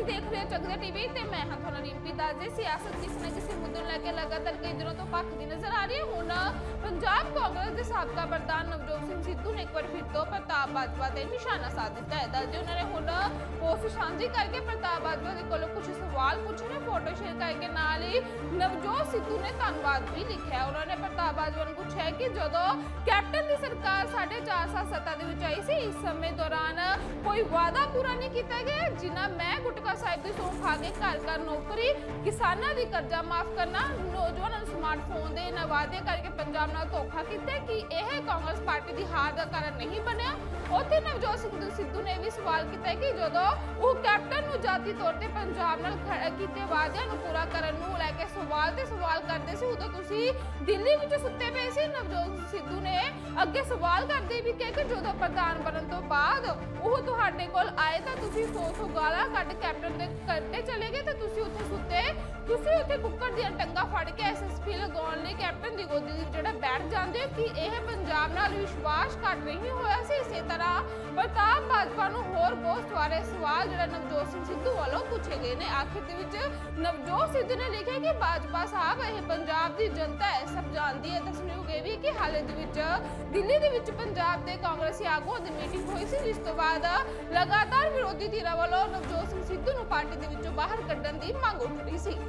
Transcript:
ਤੁਸੀਂ ਦੇਖ ਰਹੇ ਹੋ ਚਗਦੇ ਟੀਵੀ ਤੇ ਮੈਂ ਹਾਂ ਤੁਹਾਨੂੰ ਰਿੰਪੀ ਦਾਜੇ। ਸਿਆਸਤ ਕਿਸ ਨਾ ਕਿਸੇ ਮੁੱਦੇ ਲੈ ਕੇ ਲਗਾਤਾਰ ਕਈ ਦਿਨੋਂ ਤੋਂ ਪੱਖ ਦੀ ਨਜ਼ਰ ਆ ਰਹੀ ਹੈ। ਹੁਣ ਪੰਜਾਬ ਕਾਂਗਰਸ ਦੇ ਸਾਬਕਾ ਪ੍ਰਧਾਨ ਨਵਜੋਤ ਸਿੰਘ ਸਿੱਧੂ ਨੇ ਇੱਕ ਵਾਰ ਫਿਰ ਤੋਂ ਪ੍ਰਤਾਪ ਬਾਜਵਾ ਤੇ ਨਿਸ਼ਾਨਾ ਸਾਧ ਦਿੱਤਾ ਹੈ। ਦੱਸਦੇ ਉਹਨਾਂ ਨੇ ਹੁਣ ਪੋਸਟ ਸਾਂਝੀ ਕਰਕੇ ਪ੍ਰਤਾਪ ਬਾਜਵਾ ਦੇ ਕੋਲੋਂ ਕੁਝ ਸਵਾਲ ਪੁੱਛੇ ਨੇ, ਫੋਟੋ ਸ਼ੇਅਰ ਕਰਕੇ ਨਾਲ ਹੀ ਨਵਜੋਤ ਸਿੱਧੂ ਨੇ ਧੰਨਵਾਦ ਵੀ ਲਿਖਿਆ ਹੈ। ਉਹਨਾਂ ਨੇ ਪ੍ਰਤਾਪ ਬਾਜਵਾ ਨੂੰ ਪੁੱਛਿਆ ਕਿ ਜਦੋਂ ਕੈਪਟਨ ਦੀ ਸਰਕਾਰ 4.5 ਸਾਲ ਸੱਤਾ ਦੇ ਵਿੱਚ ਆਈ ਸੀ, ਇਸ ਸਮੇਂ ਦੌਰਾਨ ਕੋਈ ਵਾਅਦਾ ਪੂਰਾ ਨਹੀਂ ਕੀਤਾ ਗਿਆ, ਜਿਨ੍ਹਾਂ ਮੈਂ ਗੁਟਕਾ ਸਾਹਿਬ ਦੀ ਸੌਂ ਖਾ ਕੇ ਘਰ ਘਰ ਨੌਕਰੀ, ਕਿਸਾਨਾਂ ਦੀ ਕਰਜ਼ਾ ਮਾਫ ਕਰਨਾ, ਨੌਜਵਾਨਾਂ ਨੂੰ ਸਮਾਰਟਫੋਨ ਦੇ ਇਹਨਾਂ ਕਰਕੇ ਪੰਜਾਬ ਨਾਲ ਧੋਖਾ ਕੀਤਾ, ਕਿ ਇਹ ਕਾਂਗਰਸ ਪਾਰਟੀ ਦੀ ਹਾਰ ਦਾ ਕਾਰਨ ਨਹੀਂ ਬਣਿਆ ਉੱਥੇ ਨਵਜੋਤ ਸਿੰਘ ਸਿੱਧੂ ਨੇ ਵੀ ਸਵਾਲ ਕੀਤਾ ਕਿ ਜਦੋਂ ਉਹ ਕੈਪਟਨ ਨੂੰ ਜਾਤੀ ਤੌਰ ਤੇ ਪੰਜਾਬ ਨਾਲ ਕੀਤੇ ਵਾਅਦਿਆਂ ਨੂੰ ਪੂਰਾ ਕਰਨ ਨੂੰ ਤੇ ਸਵਾਲ ਕਰਦੇ ਸੀ, ਉਦੋਂ ਤੁਸੀਂ ਦਿੱਲੀ ਵਿੱਚ ਸੁੱਤੇ ਪਏ ਸੀ, ਨਵਜੋਤ ਸਿੱਧੂ ਨੇ ਅੱਗੇ ਸਵਾਲ ਕਰਦੇ ਵੀ ਕਿਹਾ ਕਿ ਜਦੋਂ ਪ੍ਰਧਾਨ ਬਣਨ ਤੋਂ ਬਾਅਦ ਉਹ ਤੁਹਾਡੇ ਕੋਲ ਆਏ ਤਾਂ ਤੁਸੀਂ ਸੌ ਸੌ ਗਾਲਾਂ ਕੱਢ ਕੈਪਟਨ ਦੇ ਕੱਢੇ ਚਲੇ ਗਏ ਤੇ ਤੁਸੀਂ ਉੱਥੇ ਸੁੱਤੇ। ਤੁਸੀਂ ਉੱਥੇ ਕੁੱਕਰ ਦੀਆਂ ਟੰਗਾ ਫੜ ਕੇ ਐਸਐਸਪੀ ਲਗਾਉਣ ਲਈ ਕੈਪਟਨ ਦੀ ਗੋਦੀ ਵਿੱਚ ਜਿਹੜਾ ਬੈਠ ਜਾਂਦੇ ਹੋ, ਕਿ ਇਹ ਪੰਜਾਬ ਨਾਲ ਵਿਸ਼ਵਾਸ ਘੱਟ ਨਹੀਂ ਹੋਇਆ ਸੀ? ਇਸੇ ਤਰ੍ਹਾਂ ਪ੍ਰਤਾਪ ਬਾਜਵਾ ਨੂੰ ਹੋਰ ਬਹੁਤ ਸਾਰੇ ਸਵਾਲ ਜਿਹੜਾ ਨਵਜੋਤ ਸਿੰਘ ਸਿੱਧੂ ਵੱਲੋਂ ਪੁੱਛੇ ਗਏ ਨੇ। ਆਖਿਰ ਦੇ ਵਿੱਚ ਨਵਜੋਤ ਸਿੱਧੂ ਨੇ ਲਿਖਿਆ ਕਿ ਬਾਜਵਾ ਸਾਹਿਬ ਇਹ ਪੰਜਾਬ ਦੀ ਜਨਤਾ ਹੈ, ਸਭ ਜਾਣਦੀ ਹੈ। ਦੱਸਣਯੋਗ ਇਹ ਵੀ ਕਿ ਹਾਲੇ ਦੇ ਵਿੱਚ ਦਿੱਲੀ ਦੇ ਵਿੱਚ ਪੰਜਾਬ ਦੇ ਕਾਂਗਰਸੀ ਆਗੂਆਂ ਦੀ ਮੀਟਿੰਗ ਹੋਈ ਸੀ, ਜਿਸ ਤੋਂ ਬਾਅਦ ਲਗਾਤਾਰ ਵਿਰੋਧੀ ਧਿਰਾਂ ਵੱਲੋਂ ਨਵਜੋਤ ਸਿੰਘ ਸਿੱਧੂ ਨੂੰ ਪਾਰਟੀ ਦੇ ਵਿੱਚੋਂ ਬਾਹਰ ਕੱਢਣ ਦੀ ਮੰਗ ਉੱਠ ਰਹੀ ਸੀ।